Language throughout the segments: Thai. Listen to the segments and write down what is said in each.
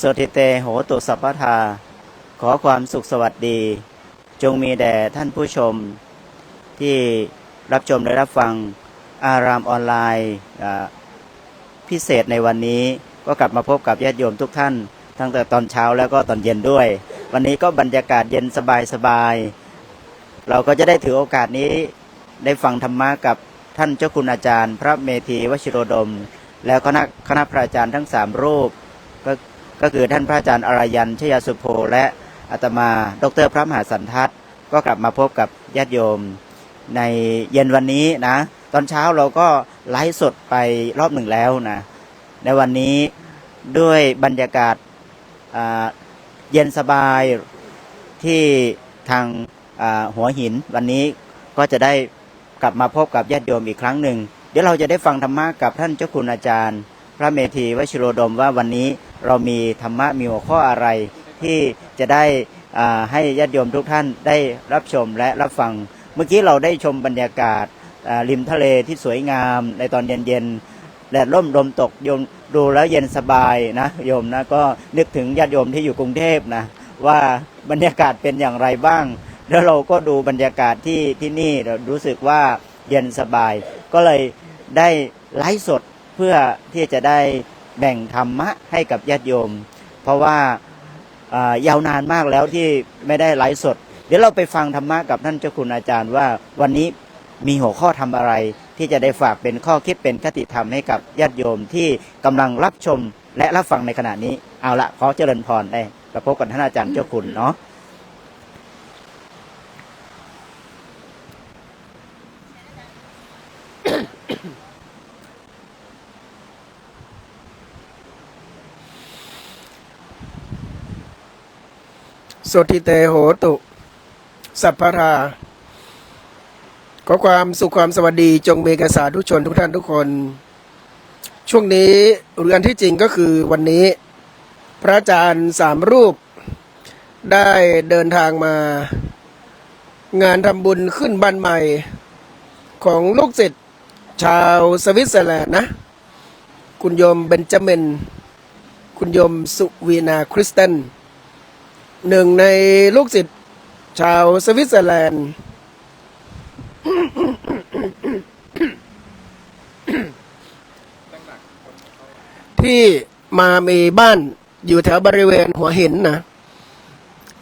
สติเตโหตุสัพพทา ขอความสุขสวัสดี จงมีแด่ท่านผู้ชม ที่รับชมและรับฟังอารามออนไลน์พิเศษในวันนี้ก็กลับมาพบกับญาติโยมทุกท่าน ตั้งแต่ตอนเช้าแล้วก็ตอนเย็นด้วย วันนี้ก็บรรยากาศเย็นสบายสบายๆเราก็จะได้ถือโอกาสนี้ได้ฟังธรรมะกับท่านเจ้าคุณอาจารย์ พระเมธีวชิโรดม แล้วคณะคณะพระอาจารย์ทั้งสามรูปก็ ก็คือท่านพระอาจารย์อรยันชยสุโภและอาตมา ดรพระมหาสันทัศน์ก็กลับมาพบกับญาติโยมในเย็นวันนี้นะ ตอนเช้าเราก็ไลฟ์สดไปรอบหนึ่งแล้วนะ ในวันนี้ด้วยบรรยากาศเย็นสบายที่ทางหัวหิน วันนี้ก็จะได้กลับมาพบกับญาติโยมอีกครั้งหนึ่ง เดี๋ยวเราจะได้ฟังธรรมะกับท่านเจ้าคุณอาจารย์ พระเมธีวชิโรดมว่าวันนี้เรามีธรรมะมีหัวข้ออะไรที่จะได้ให้ญาติโยมทุกท่านได้รับชมและรับฟัง เมื่อกี้เราได้ชมบรรยากาศริมทะเลที่สวยงามในตอนเย็นๆแดดร่มลมตกโยมดูแล้วเย็นสบายนะโยมนะก็นึกถึงญาติโยมที่อยู่กรุงเทพนะว่าบรรยากาศเป็นอย่างไรบ้าง แล้วเราก็ดูบรรยากาศที่ที่นี่เรารู้สึกว่าเย็นสบาย ก็เลยได้ไลฟ์สด เพื่อที่จะได้แบ่งธรรมะให้กับญาติโยม เพราะว่าายาวนานมากแล้วที่ไม่ได้ไลฟ์สด เดี๋ยวเราไปฟังธรรมะกับท่านเจ้าคุณอาจารย์ว่าวันนี้มีหัวข้อทำอะไร ที่จะได้ฝากเป็นข้อคิดเป็นคติธรรมให้กับญาติโยมที่กำลังรับชมและรับฟังในขณะนี้เอาละขอเจริญพรได้ประพบกับท่านอาจารย์เจ้าคุณเนาะ สติเตโหตุ สัพพราขอความสุขความสวัสดีจงมีก่สาธุกชนทุกท่านทุกคน ช่วงนี้เรือนที่จริงก็คือวันนี้ พระอาจารย์สามรูป ได้เดินทางมา งานทำบุญขึ้นบ้านใหม่ ของลูกศิษย์ชาวสวิตเซอร์แลนด์นะ คุณโยมเบนจามิน คุณโยมสุวีนาคริสเตน หนึ่งในลูกศิษย์ชาวสวิตเซอร์แลนด์ ที่มามีบ้านอยู่แถวบริเวณหัวหินนะ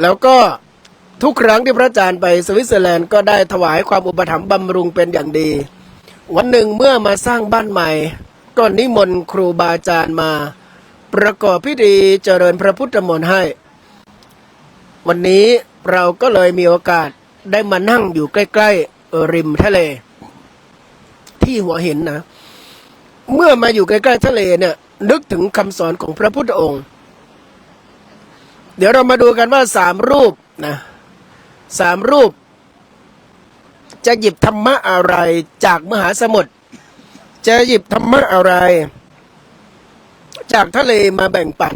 แล้วก็ทุกครั้งที่พระอาจารย์ไปสวิตเซอร์แลนด์ก็ได้ถวายความอุปถัมภ์บำรุงเป็นอย่างดี วันหนึ่งเมื่อมาสร้างบ้านใหม่ ก็นิมนต์ครูบาอาจารย์มา ประกอบพิธีเจริญพระพุทธมนต์ให้ วันนี้เราก็เลยมีโอกาสได้มานั่งอยู่ใกล้ๆริมทะเล ที่หัวหินนะ เมื่อมาอยู่ใกล้ๆทะเลเนี่ย นึกถึงคำสอนของพระพุทธองค์ เดี๋ยวเรามาดูกันว่าสามรูปนะสามรูป จะหยิบธรรมะอะไรจากมหาสมุทรจะหยิบธรรมะอะไร จากทะเลมาแบ่งปัน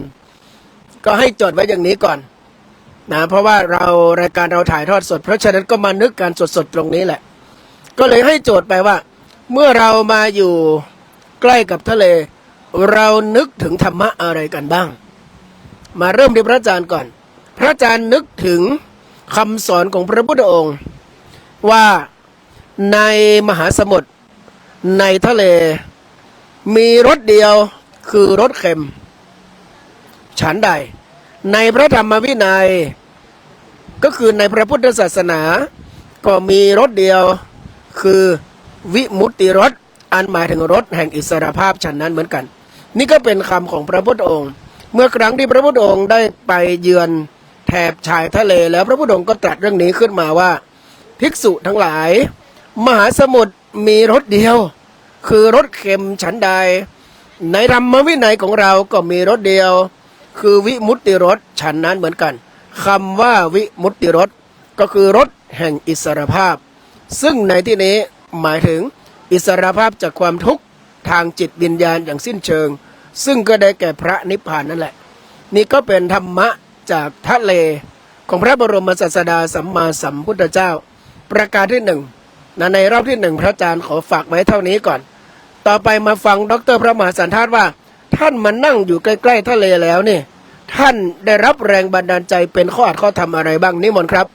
ก็ให้จดไว้อย่างนี้ก่อน นะเพราะว่าเรารายการเราถ่ายทอดสด เพราะฉะนั้นก็มานึกการสดๆตรงนี้แหละ ก็เลยให้โจทย์ไปว่า เมื่อเรามาอยู่ใกล้กับทะเล เรานึกถึงธรรมะอะไรกันบ้าง มาเริ่มที่พระอาจารย์ก่อน พระอาจารย์นึกถึงคำสอนของพระพุทธองค์ ว่าในมหาสมุทรในทะเล มีรสเดียวคือรสเค็ม ฉันใด ในพระธรรมวินัย ก็คือในพระพุทธศาสนา ก็มีรถเดียวคือวิมุตติรถอันหมายถึงรถแห่งอิสรภาพฉันนั้นเหมือนกัน นี่ก็เป็นคำของพระพุทธองค์ เมื่อครั้งที่พระพุทธองค์ได้ไปเยือนแถบชายทะเลแล้วพระพุทธองค์ก็ตรัสเรื่องนี้ขึ้นมาว่า ภิกษุทั้งหลาย มหาสมุทรมีรถเดียว คือรถเค็มฉันใด ในธรรมวินัยของเราก็มีรถเดียว คือวิมุตติรสฉันนั้นเหมือนกัน คำว่าวิมุตติรสก็คือรสแห่งอิสรภาพ ซึ่งในที่นี้หมายถึงอิสรภาพจากความทุกข์ทางจิตวิญญาณอย่างสิ้นเชิง ซึ่งก็ได้แก่พระนิพพานนั่นแหละ นี่ก็เป็นธรรมะจากทะเลของพระบรมศาสดาสัมมาสัมพุทธเจ้า ประการที่หนึ่งนะในรอบที่หนึ่งพระอาจารย์ขอฝากไว้เท่านี้ก่อน ต่อไปมาฟังดรพระมหาสันทาตว่า ท่านมานั่งอยู่ใกล้ ๆ ทะเลแล้วนี่ ท่านได้รับแรงบันดาลใจเป็นข้ออัดข้อทำอะไรบ้างนิมนต์ครับ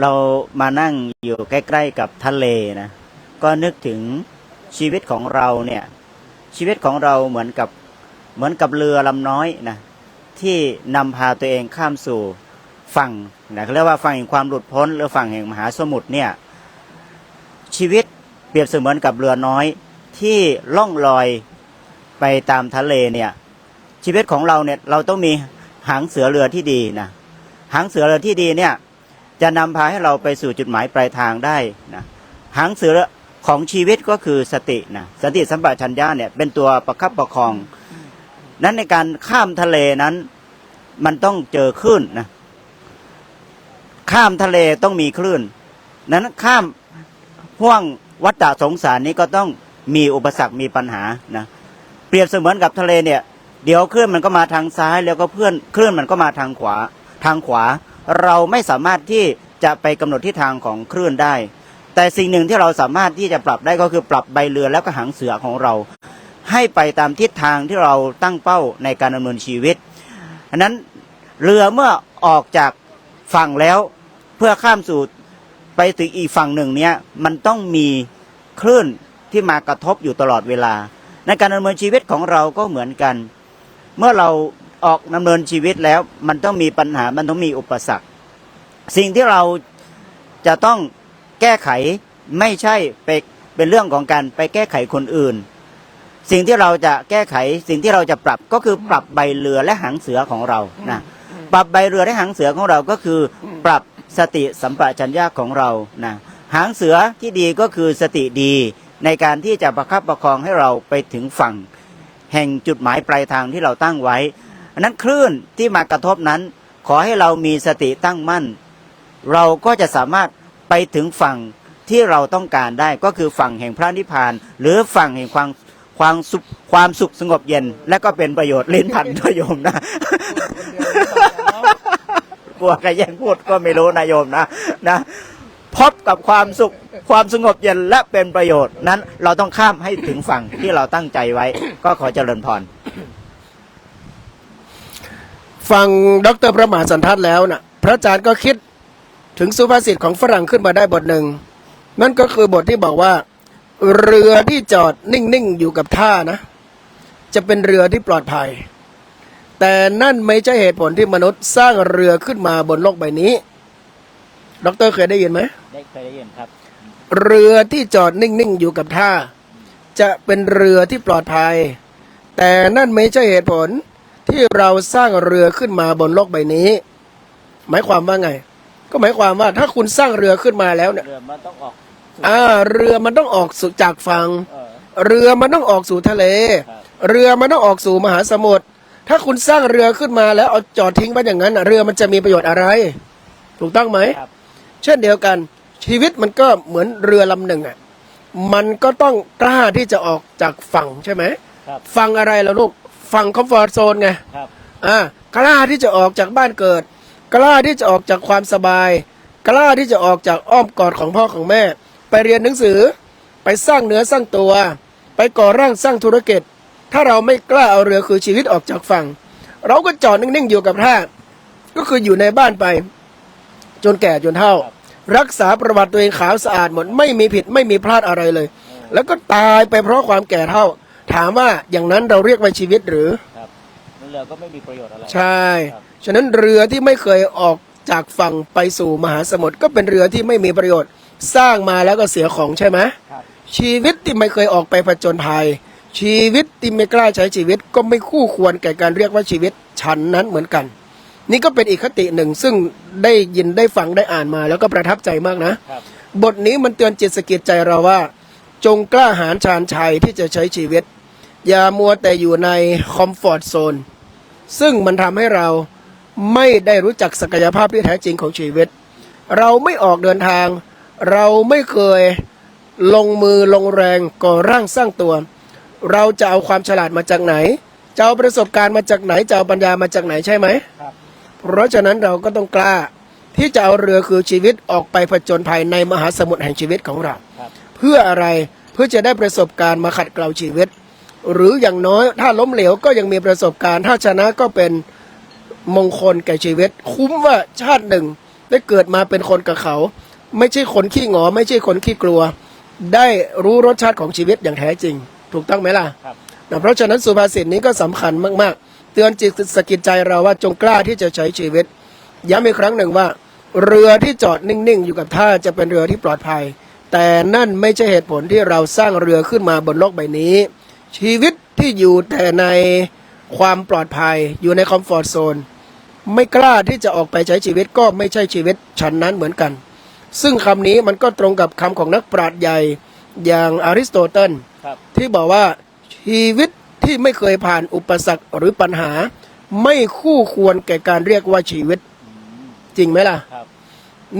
เรามานั่งอยู่ใกล้ๆกับทะเลนะ ก็นึกถึงชีวิตของเราเนี่ย ชีวิตของเราเหมือนกับเหมือนกับเรือลำน้อยนะที่นำพาตัวเองข้ามสู่ฝั่งนะเขาเรียกว่าฝั่งแห่งความหลุดพ้นหรือฝั่งแห่งมหาสมุทรเนี่ยชีวิตเปรียบเสมือนกับเรือน้อย ที่ล่องลอยไปตามทะเลเนี่ย ชีวิตของเราเนี่ยเราต้องมีหางเสือเรือที่ดีนะหางเสือเรือที่ดีเนี่ยจะนำพาให้เราไปสู่จุดหมายปลายทางได้นะหางเสือของชีวิตก็คือสตินะสติสัมปชัญญะเนี่ยเป็นตัวประคับประคอง นั้นในการข้ามทะเลนั้นมันต้องเจอคลื่นนะข้ามทะเลต้องมีคลื่น นั้นข้ามห่วงวัฏฏะสงสารนี้ก็ต้อง มีอุปสรรคมีปัญหานะเปรียบเสมือนกับทะเลเนี่ย เดี๋ยวคลื่นมันก็มาทางซ้ายแล้วก็เพื่อนคลื่นมันก็มาทางขวา ทางขวา เราไม่สามารถที่จะไปกำหนดทิศทางของคลื่นได้ แต่สิ่งหนึ่งที่เราสามารถที่จะปรับได้ก็คือปรับใบเรือแล้วก็หางเสือของเรา ให้ไปตามทิศทางที่เราตั้งเป้าในการดำเนินชีวิตอันนั้นเรือเมื่อออกจากฝั่งแล้วเพื่อข้ามสู่ไปถึงอีกฝั่งหนึ่งเนี้ยมันต้องมีคลื่น ที่มากระทบอยู่ตลอดเวลา ในการดำเนินชีวิตของเราก็เหมือนกัน เมื่อเราออกดำเนินชีวิตแล้ว มันต้องมีปัญหามันต้องมีอุปสรรค สิ่งที่เราจะต้องแก้ไขไม่ใช่ไปเป็นเรื่องของการไปแก้ไขคนอื่น สิ่งที่เราจะแก้ไขสิ่งที่เราจะปรับก็คือปรับใบเรือและหางเสือของเรานะปรับใบเรือและหางเสือของเราก็คือ ปรับสติสัมปชัญญะของเรานะหางเสือที่ดีก็คือสติดี ในการที่จะประคับประคองให้เราไปถึงฝั่ง แห่งจุดหมายปลายทางที่เราตั้งไว้อันนั้นคลื่นที่มากระทบนั้น ขอให้เรามีสติตั้งมั่น เราก็จะสามารถไปถึงฝั่งที่เราต้องการได้ก็คือฝั่งแห่งพระนิพพาน หรือฝั่งแห่งความความสุขความสุขสงบเย็น และก็เป็นประโยชน์ลิ้นพันด้วยโยมนะกลัวใครแย่งพูดก็ไม่รู้นะโยมนะนะ พบกับความสุขความสงบเย็นและเป็นประโยชน์นั้นเราต้องข้ามให้ถึงฝั่งที่เราตั้งใจไว้ ก็ขอเจริญพร ฟังดรพระมหาสันทัดแล้วนะ่ะ พระอาจารย์ก็คิดถึงสุภาษิตของฝรั่งขึ้นมาได้บทหนึ่ง นั่นก็คือบทที่บอกว่า เรือที่จอดนิ่งๆ อยู่กับท่านะ จะเป็นเรือที่ปลอดภัย แต่นั่นไม่ใช่เหตุผลที่มนุษย์สร้างเรือขึ้นมาบนโลกใบนี้ ดรเคยได้ยินไหมได้เคยได้ยินครับ เรือที่จอดนิ่ง ๆ อยู่กับท่า จะเป็นเรือที่ปลอดภัย แต่นั่นไม่ใช่เหตุผลที่เราสร้างเรือขึ้นมาบนโลกใบนี้ หมายความว่าไง ก็หมายความว่าถ้าคุณสร้างเรือขึ้นมาแล้วเนี่ยเรือมันต้องออกอ่าเรือมันต้องออกสู่จากฝั่งเออ เรือมันต้องออกสู่ทะเล ครับ เรือมันต้องออกสู่มหาสมุทรถ้าคุณสร้างเรือขึ้นมาแล้วเอาจอดทิ้งไว้อย่างนั้นน่ะเรือมันจะมีประโยชน์อะไร ถูกต้องไหม ครับ เช่นเดียวกัน ชีวิตมันก็เหมือนเรือลำหนึ่งอะมันก็ต้องกล้าที่จะออกจากฝั่งใช่ไหมครับฝั่งอะไรล่ะลูกฝั่งคอมฟอร์ทโซนไงครับอ่ากล้าที่จะออกจากบ้านเกิด กล้าที่จะออกจากความสบาย กล้าที่จะออกจากอ้อมกอดของพ่อของแม่ ไปเรียนหนังสือ ไปสร้างเนื้อสร้างตัว ไปก่อร่างสร้างธุรกิจ ถ้าเราไม่กล้าเอาเรือคือชีวิตออกจากฝั่ง เราก็จอดนิ่งๆอยู่กับท่าก็คืออยู่ในบ้านไป จนแก่จนเฒ่า รักษาประวัติตัวเองขาวสะอาดหมดไม่มีผิดไม่มีพลาดอะไรเลย แล้วก็ตายไปเพราะความแก่เฒ่า ถามว่าอย่างนั้นเราเรียกว่าชีวิตหรือครับเรือก็ไม่มีประโยชน์อะไรใช่ครับฉะนั้นเรือที่ไม่เคยออกจากฝั่งไปสู่มหาสมุทรก็เป็นเรือที่ไม่มีประโยชน์ สร้างมาแล้วก็เสียของใช่ไหมครับชีวิตที่ไม่เคยออกไปผจญภัย ชีวิตที่ไม่กล้าใช้ชีวิตก็ไม่คู่ควรแก่การเรียกว่าชีวิตฉันนั้นเหมือนกัน นี่ก็เป็นอีกคติหนึ่ง ซึ่งได้ยินได้ฟังได้อ่านมา แล้วก็ประทับใจมากนะ ครับ บทนี้มันเตือนจิตสะกิดใจเราว่า จงกล้าหาญชาญชัยที่จะใช้ชีวิต อย่ามัวแต่อยู่ในคอมฟอร์ทโซนซึ่งมันทำให้เราไม่ได้รู้จักศักยภาพที่แท้จริงของชีวิต เราไม่ออกเดินทาง เราไม่เคยลงมือลงแรงก่อร่างสร้างตัว เราจะเอาความฉลาดมาจากไหน จะเอาประสบการณ์มาจากไหน จะเอาปัญญามาจากไหนใช่ไหม ครับ เพราะฉะนั้นเราก็ต้องกล้าที่จะเอาเรือคือชีวิตออกไปผจญภัยในมหาสมุทรแห่งชีวิตของเราครับเพื่ออะไรเพื่อจะได้ประสบการณ์มาขัดเกลาชีวิต หรืออย่างน้อยถ้าล้มเหลวก็ยังมีประสบการณ์ ถ้าชนะก็เป็นมงคลแก่ชีวิต คุ้มว่าชาติหนึ่งได้เกิดมาเป็นคนกับเขา ไม่ใช่คนขี้หงอ ไม่ใช่คนขี้กลัว ได้รู้รสชาติของชีวิตอย่างแท้จริง ถูกต้องไหมล่ะครับนะเพราะฉะนั้นสุภาษิตนี้ก็สำคัญมากๆ เตือนจิตสะกิดใจเราว่าจงกล้าที่จะใช้ชีวิต ย้ำอีกครั้งหนึ่งว่า เรือที่จอดนิ่งๆ อยู่กับท่าจะเป็นเรือที่ปลอดภัย แต่นั่นไม่ใช่เหตุผลที่เราสร้างเรือขึ้นมาบนโลกใบนี้ ชีวิตที่อยู่แต่ในความปลอดภัยอยู่ในคอมฟอร์ทโซนไม่กล้าที่จะออกไปใช้ชีวิตก็ไม่ใช่ชีวิตฉันนั้นเหมือนกัน ซึ่งคำนี้มันก็ตรงกับคำของนักปราชญ์ใหญ่อย่างอริสโตเติลครับที่บอกว่าชีวิต ที่ไม่เคยผ่านอุปสรรคหรือปัญหา ไม่คู่ควรแก่การเรียกว่าชีวิต จริงไหมล่ะ ครับ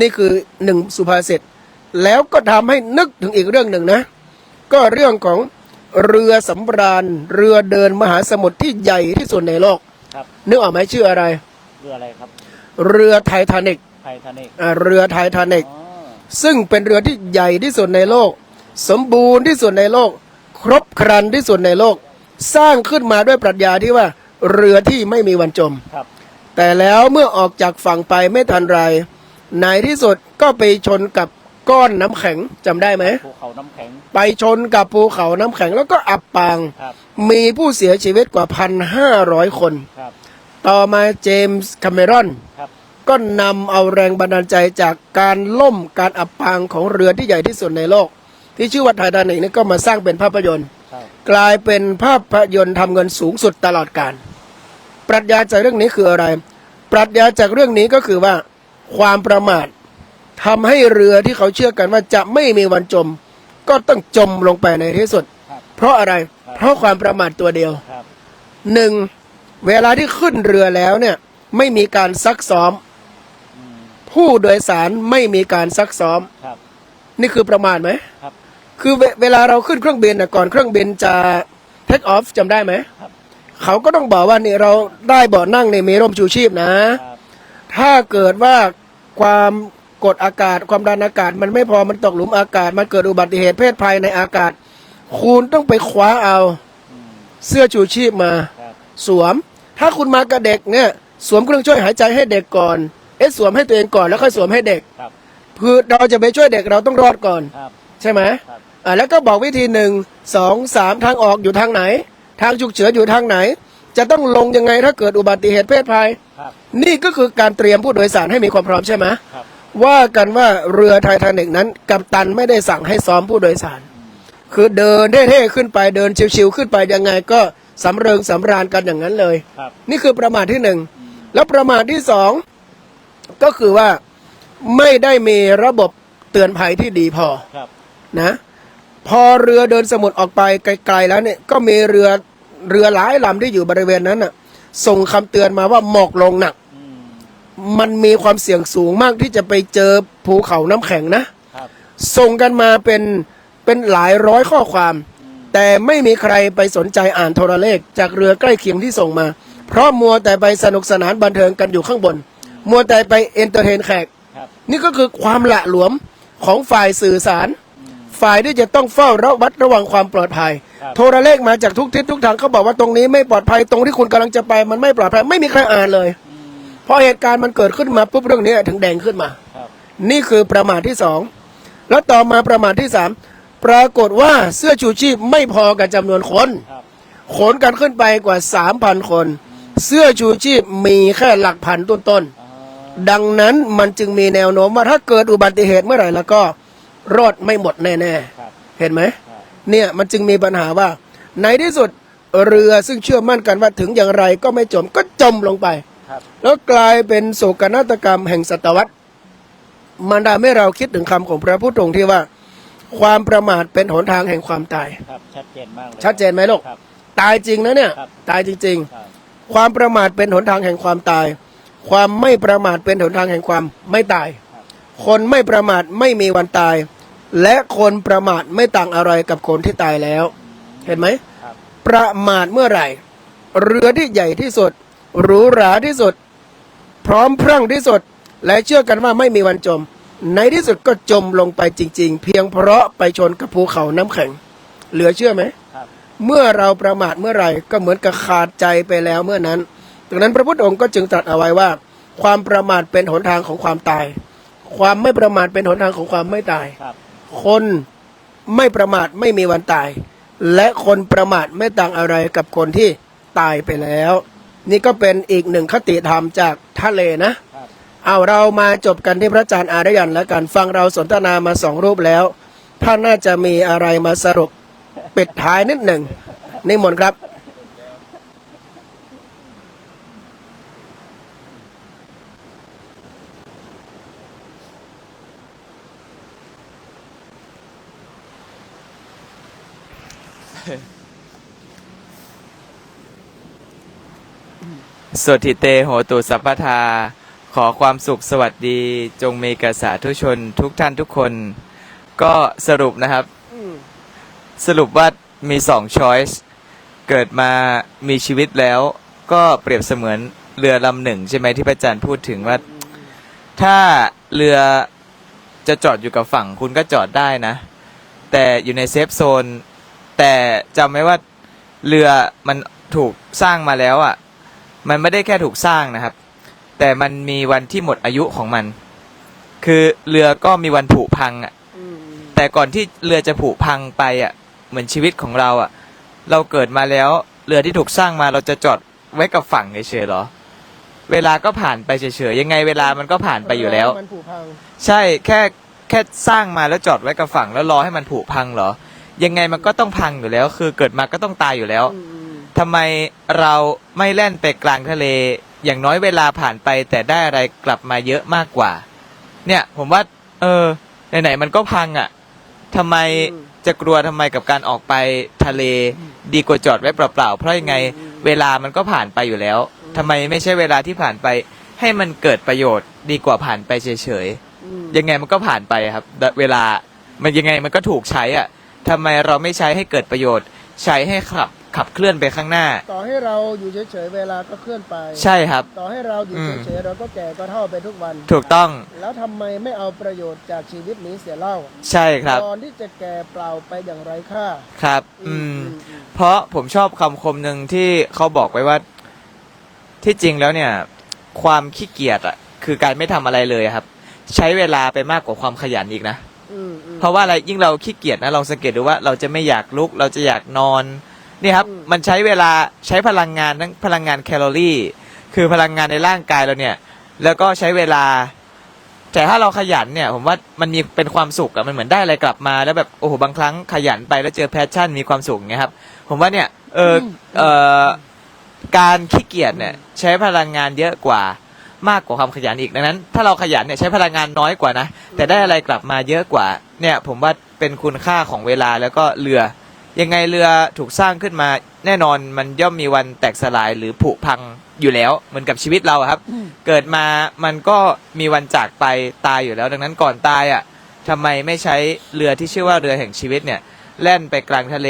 นี่คือหนึ่งสุภาษิตแล้วก็ทำให้นึกถึงอีกเรื่องหนึ่งนะ ก็เรื่องของเรือสำราญ เรือเดินมหาสมุทรที่ใหญ่ที่สุดในโลกครับ นึกออกไหมชื่ออะไร เรืออะไรครับ เรือไททานิกไททานิกอ่าเรือไททานิกอ๋อซึ่งเป็นเรือที่ใหญ่ที่สุดในโลก สมบูรณ์ที่สุดในโลก ครบครันที่สุดในโลก สร้างขึ้นมาด้วยปรัชญาที่ว่าเรือที่ไม่มีวันจม ครับ แต่แล้วเมื่อออกจากฝั่งไปไม่ทันไรในที่สุดก็ไปชนกับก้อนน้ำแข็งจำได้ไหม ภูเขาน้ำแข็ง ไปชนกับภูเขาน้ำแข็งแล้วก็อับปาง ครับ มีผู้เสียชีวิตกว่าพันห้าร้อยคน ครับ ต่อมาเจมส์คาเมรอน ครับ ก็นำเอาแรงบันดาลใจจากการล่มการอับปางของเรือที่ใหญ่ที่สุดในโลก ที่ชื่อว่าไททานิกนี่ก็มาสร้างเป็นภาพยนตร์ครับ กลายเป็นภาพยนตร์ทำเงินสูงสุดตลอดกาลปรัชญาจากเรื่องนี้คืออะไร ปรัชญาจากเรื่องนี้ก็คือว่าความประมาททำให้เรือที่เขาเชื่อกันว่าจะไม่มีวันจม ก็ต้องจมลงไปในที่สุดครับเพราะอะไร เพราะความประมาทตัวเดียวครับหนึ่งเวลาที่ขึ้นเรือแล้วเนี่ยไม่มีการซักซ้อมอืมผู้โดยสารไม่มีการซักซ้อมครับนี่คือประมาทไหม ครับคือเวเวลาเราขึ้นเครื่องบินนะก่อนเครื่องบินจะ take off จำได้ไหมครับ เขาก็ต้องบอกว่านี่เราได้เบาะนั่งในมีร่มชูชีพนะ ครับถ้าเกิดว่าความกดอากาศความดันอากาศ มันไม่พอมันตกหลุมอากาศ มันเกิดอุบัติเหตุเพศภัยในอากาศ คุณต้องไปคว้าเอาอืมเสื้อชูชีพมา ครับสวม ถ้าคุณมากับเด็กเนี่ย สวมเครื่องช่วยหายใจให้เด็กก่อน เอ๊ะสวมให้ตัวเองก่อนแล้วค่อยสวมให้เด็กครับเพื่อเราจะไปช่วยเด็กเราต้องรอดก่อน ครับใช่ไหม ครับ อ่าแล้วก็บอกวิธีหนึ่งสองสามทางออกอยู่ทางไหน ทางฉุกเฉินอยู่ทางไหน จะต้องลงยังไงถ้าเกิดอุบัติเหตุเพศภัย ครับ นี่ก็คือการเตรียมผู้โดยสารให้มีความพร้อมใช่ไหมครับ ว่ากันว่าเรือไททานิกนั้นกัปตันไม่ได้สั่งให้ซ้อมผู้โดยสาร คือเดินเท่ๆขึ้นไปเดินชิวๆขึ้นไปยังไงก็สำเริงสำราญกันอย่างนั้นเลย ครับ นี่คือประมาทที่หนึ่งอืมแล้วประมาทที่สองก็คือว่าไม่ได้มีระบบเตือนภัยที่ดีพอครับ นะ พอเรือเดินสมุทรออกไปไกลๆแล้วเนี่ยก็มีเรือเรือหลายลำที่อยู่บริเวณนั้นน่ะ ส่งคำเตือนมาว่าหมอกลงหนักอืมมันมีความเสี่ยงสูงมากที่จะไปเจอภูเขาน้ำแข็งนะครับส่งกันมาเป็นเป็นหลายร้อยข้อความอืมแต่ไม่มีใครไปสนใจอ่านโทรเลข จากเรือใกล้เคียงที่ส่งมา เพราะมัวแต่ไปสนุกสนานบันเทิงกันอยู่ข้างบน มัวแต่ไปเอนเตอร์เทนแขกครับนี่ก็คือความหละหลวมของฝ่ายสื่อสารอืม ฝ่ายที่จะต้องเฝ้าระวัดระวังความปลอดภัยครับโทรเลขมาจากทุกทิศทุกทางเขาบอกว่าตรงนี้ไม่ปลอดภัยตรงที่คุณกำลังจะไปมันไม่ปลอดภัยไม่มีใครอ่านเลยอืมพอเหตุการณ์มันเกิดขึ้นมาปุ๊บเรื่องนี้ถึงแดงขึ้นมาครับนี่คือประมาทที่สองแล้วต่อมาประมาทที่สามปรากฏว่าเสื้อชูชีพไม่พอกับจำนวนคนครับขนกันขึ้นไปกว่าสามพันคน เสื้อชูชีพมีแค่หลักพันต้นอ่าๆดังนั้นมันจึงมีแนวโน้มว่าถ้าเกิดอุบัติเหตุเมื่อไหร่แล้วก็ รอดไม่หมดแน่ครับๆเห็นไหมครับเนี่ยมันจึงมีปัญหาว่า ในที่สุดเรือซึ่งเชื่อมั่นกันว่าถึงอย่างไรก็ไม่จมก็จมลงไปครับแล้วกลายเป็นโศกนาฏกรรมแห่งศตวรรษมันทำให้เราคิดถึงคำของพระพุทธองค์ที่ว่า ความประมาทเป็นหนทางแห่งความตายครับชัดเจนมากเลยชัดเจนไหมลูกครับตายจริงนะเนี่ยครับตายจริงครับๆความประมาทเป็นหนทางแห่งความตาย ความไม่ประมาทเป็นหนทางแห่งความไม่ตาย ครับคนไม่ประมาทไม่มีวันตาย และคนประมาทไม่ต่างอะไรกับคนที่ตายแล้ว เห็นไหมครับประมาทเมื่อไหร่ เรือที่ใหญ่ที่สุดหรูหราที่สุด พร้อมพรั่งที่สุด และเชื่อกันว่าไม่มีวันจม ในที่สุดก็จมลงไปจริง ๆ เพียงเพราะไปชนกับภูเขาน้ำแข็ง เหลือเชื่อไหมครับเมื่อเราประมาทเมื่อไหร่ก็เหมือนกับขาดใจไปแล้วเมื่อนั้นดังนั้นพระพุทธองค์ก็จึงตรัสเอาไว้ว่า ความประมาทเป็นหนทางของความตาย ความไม่ประมาทเป็นหนทางของความไม่ตาย ครับ คนไม่ประมาทไม่มีวันตาย และคนประมาทไม่ต่างอะไรกับคนที่ตายไปแล้ว นี่ก็เป็นอีกหนึ่งคติธรรมจากทะเลนะ ครับ เอาเรามาจบกันที่พระอาจารย์อารยันแล้วกันฟังเราสนทนามาสองรูปแล้วท่านน่าจะมีอะไรมาสรุปปิดท้ายนิดหนึ่งนิมนต์ครับ สุทิเตโหตุสัพพทา ขอความสุขสวัสดี จงมีกระสาธุชนทุกท่านทุกคน ก็สรุปนะครับ สรุปว่ามีสองช้อยส์เกิดมามีชีวิตแล้ว ก็เปรียบเสมือนเรือลำหนึ่ง ใช่ไหมที่พระอาจารย์พูดถึงว่า ถ้าเรือจะจอดอยู่กับฝั่งคุณก็จอดได้นะ แต่อยู่ในเซฟโซน แต่จำไว้ว่าเรือมันถูกสร้างมาแล้วอะ มันไม่ได้แค่ถูกสร้างนะครับ แต่มันมีวันที่หมดอายุของมัน คือเรือก็มีวันผุพังอะแต่ก่อนที่เรือจะผุพังไปอะ เหมือนชีวิตของเราอะ เราเกิดมาแล้ว เรือที่ถูกสร้างมาเราจะจอดไว้กับฝั่งเฉยๆหรอ เวลาก็ผ่านไปเฉยๆยังไงเวลามันก็ผ่านไปอยู่แล้ว มันผุพัง ใช่แค่แค่สร้างมาแล้วจอดไว้กับฝั่งแล้วรอให้มันผุพังเหรอ ยังไงมันก็ต้องพังอยู่แล้ว คือเกิดมาก็ต้องตายอยู่แล้วทำไมเราไม่แล่นไปกลางทะเล อย่างน้อยเวลาผ่านไปแต่ได้อะไรกลับมาเยอะมากกว่า เนี่ย ผมว่า เออไหนๆมันก็พังอะ่ะทำไมอืมจะกลัวทำไมกับการออกไปทะเล ดีกว่าจอดไว้เปล่าๆเพราะยังไง เวลามันก็ผ่านไปอยู่แล้วทำไมไม่ใช่เวลาที่ผ่านไป ให้มันเกิดประโยชน์ ดีกว่าผ่านไปเฉยๆยังไงมันก็ผ่านไปครับแต่เวลามันยังไงมันก็ถูกใช้อะ ทำไมเราไม่ใช้ให้เกิดประโยชน์ ใช้ให้ขับขับเคลื่อนไปข้างหน้า ต่อให้เราอยู่เฉยๆเวลาก็เคลื่อนไป ใช่ครับ ต่อให้เราอยู่อืมเฉยๆเราก็แก่ก็เท่าไปทุกวัน ถูกต้อง แล้วทำไมไม่เอาประโยชน์จากชีวิตนี้เสียเล่าใช่ครับ ตอนที่จะแก่เปล่าไปอย่างไรค่า ครับ อืม เพราะผมชอบคำคมหนึ่งที่เขาบอกไว้ว่า ที่จริงแล้วเนี่ย ความขี้เกียจอะคือการไม่ทำอะไรเลยอะครับ ใช้เวลาไปมากกว่าความขยันอีกนะอืมอืม เพราะว่าอะไรยิ่งเราขี้เกียจนะลองสังเกตดูว่าเราจะไม่อยากลุก เราจะอยากนอนนี่ครับอืมมันใช้เวลาใช้พลังงานทั้งพลังงานแคลอรี่ คือพลังงานในร่างกายเราเนี่ยแล้วก็ใช้เวลา แต่ถ้าเราขยันเนี่ย ผมว่ามันมีเป็นความสุขอะมันเหมือนได้อะไรกลับมา แล้วแบบโอ้โหบางครั้งขยันไปแล้วเจอแพชชั่นมีความสุขอย่างเงี้ยครับ ผมว่าเนี่ยเออเออการขี้เกียจเนี่ยใช้พลังงานเยอะกว่า มากกว่าความขยันอีกดังนั้น ถ้าเราขยันเนี่ยใช้พลังงานน้อยกว่านะ แต่ได้อะไรกลับมาเยอะกว่า เนี่ยผมว่าเป็นคุณค่าของเวลาแล้วก็เรือ ยังไงเรือถูกสร้างขึ้นมา แน่นอนมันย่อมมีวันแตกสลายหรือผุพังอยู่แล้ว เหมือนกับชีวิตเราอะครับ เกิดมามันก็มีวันจากไปตายอยู่แล้ว ดังนั้นก่อนตายอะทำไมไม่ใช้เรือที่ชื่อว่าเรือแห่งชีวิตเนี่ยแล่นไปกลางทะเล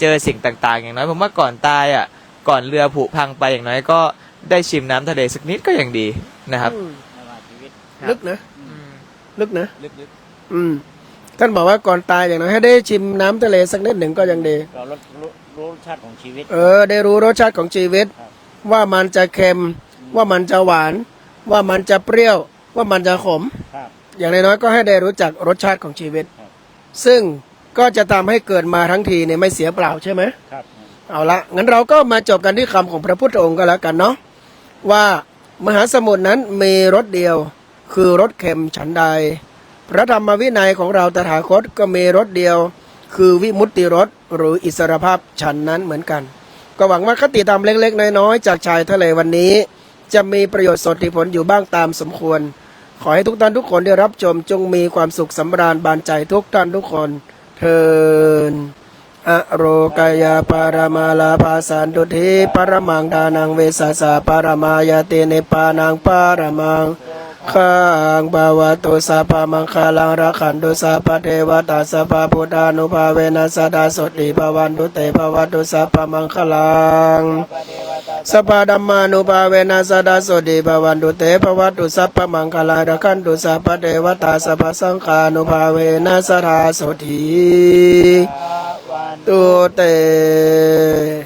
เจอสิ่งต่างๆ อย่างน้อยผมว่าก่อนตายอะก่อนเรือผุพังไปอย่างน้อยก็ ได้ชิมน้ำทะเลสักนิดก็ยังดีนะครับ อืมในวันชีวิตลึกนะ ลึกนะ ลึกอืม ท่านบอกว่าก่อนตายอย่างน้อยให้ได้ชิมน้ำทะเลสักนิดหนึ่งก็ยังดีเรารู้รู้รู้รสชาติของชีวิต เออ ได้รู้รสชาติของชีวิต ครับ ว่ามันจะเค็ม ว่ามันจะหวาน ว่ามันจะเปรี้ยว ว่ามันจะขม ครับ อย่างน้อยๆก็ให้ได้รู้จักรสชาติของชีวิต ครับ ซึ่งก็จะทำให้เกิดมาทั้งทีเนี่ยไม่เสียเปล่าใช่ไหม ครับ เอาละงั้นเราก็มาจบกันที่คำของพระพุทธองค์ก็แล้วกันเนาะ ว่ามหาสมุทรนั้นมีรสเดียว คือรสเค็มฉันใด พระธรรมวินัยของเราตถาคตก็มีรสเดียว คือวิมุตติรสหรืออิสรภาพฉันนั้นเหมือนกัน ก็หวังว่าคติธรรมเล็กๆ น้อยๆ จากชายทะเลวันนี้ จะมีประโยชน์สดที่ผลอยู่บ้างตามสมควร ขอให้ทุกท่านทุกคนได้รับชมจงมีความสุขสำราญบานใจทุกท่านทุกคนเทิน อโรกายาปารมาลาภาสันตุทีปรมังทานังเวสสาปารมายาติเนปานังปารมังขังบาวตุสัพพมังคาลังรักขันตุสัพพเทวตาสัพพพุทธานุภาเวนัสดาสติภวันตุเตภวตุสัพพมังคลังสัพพดัมมานุภาเวนัสดาสติภวันตุเตภวตุสัพพมังคลารักขันตุสัพพเทวตาสัพพสังฆานุภาเวนัสดาสติ 多得